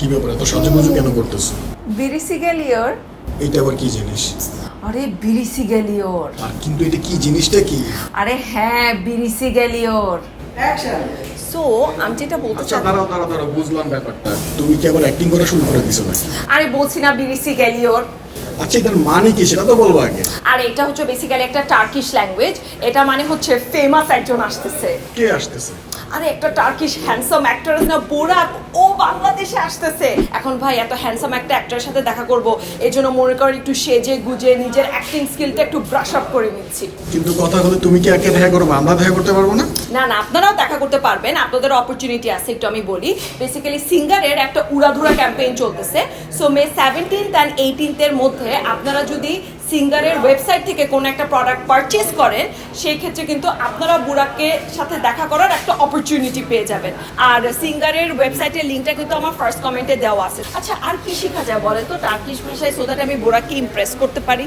কি ব্যাপার? এত সাজুগুজু কেন করতেছ? বিরিসি গেলিওর এটা আবার কি জিনিস? আরে বিরিসি গেলিওর আর কিন্তু এটা কি জিনিসটা কি? আরে হ্যাঁ বিরিসি গেলিওর সো আমি যেটা বলতে আচ্ছা চাই দাঁড়াও দাঁড়াও দাঁড়াও বুঝলাম ব্যাপারটা। তুমি কি আবার অ্যাক্টিং করা শুরু করে দিছো নাকি? আরে বলছি না বিরিসি গেলিওর আচ্ছা এটার মানে কি সেটা তো বলব আগে। আর এটা হচ্ছে বেসিক্যালি একটা টার্কিশ ল্যাঙ্গুয়েজ এটা মানে হচ্ছে ফেমাস একজন আসতেছে। কে আসতেছে? আরে একটা টার্কিশ হ্যান্ডসাম অ্যাক্টর না বোরাক ও বাংলাদেশে আসতেছে। এখন ভাই এত হ্যান্ডসাম একটা অ্যাক্টরের সাথে দেখা করব। এই জন্য মনে করেন একটু সেজে গুজে নিজের অ্যাক্টিং স্কিলটা একটু ব্রাশ আপ করে নিচ্ছি। কিন্তু কথা হলো তুমি কি একে দেখা করব? আমরা দেখা করতে পারব না? না না আপনারাও দেখা করতে পারবেন। আপনাদের অপরচুনিটি আছে একটু আমি বলি। বেসিক্যালি সিঙ্গারের একটা উড়াধুরা ক্যাম্পেইন চলতেছে। সো মে সেভেন্টিন্থ অ্যান্ড এইটিনথের মধ্যে আপনারা যদি সিঙ্গারের ওয়েবসাইট থেকে কোনো একটা প্রোডাক্ট পারচেস করেন, সেই ক্ষেত্রে কিন্তু আপনারা বুড়াকে সাথে দেখা করার একটা অপরচুনিটি পেয়ে যাবেন। আর সিঙ্গারের ওয়েবসাইটের লিঙ্কটা কিন্তু আমার ফার্স্ট কমেন্টে দেওয়া আছে। আচ্ছা আর কি শেখা যায় বলেন তো? টার্কিশ ভাষায় সো দ্যাট আমি বুড়াকে ইমপ্রেস করতে পারি।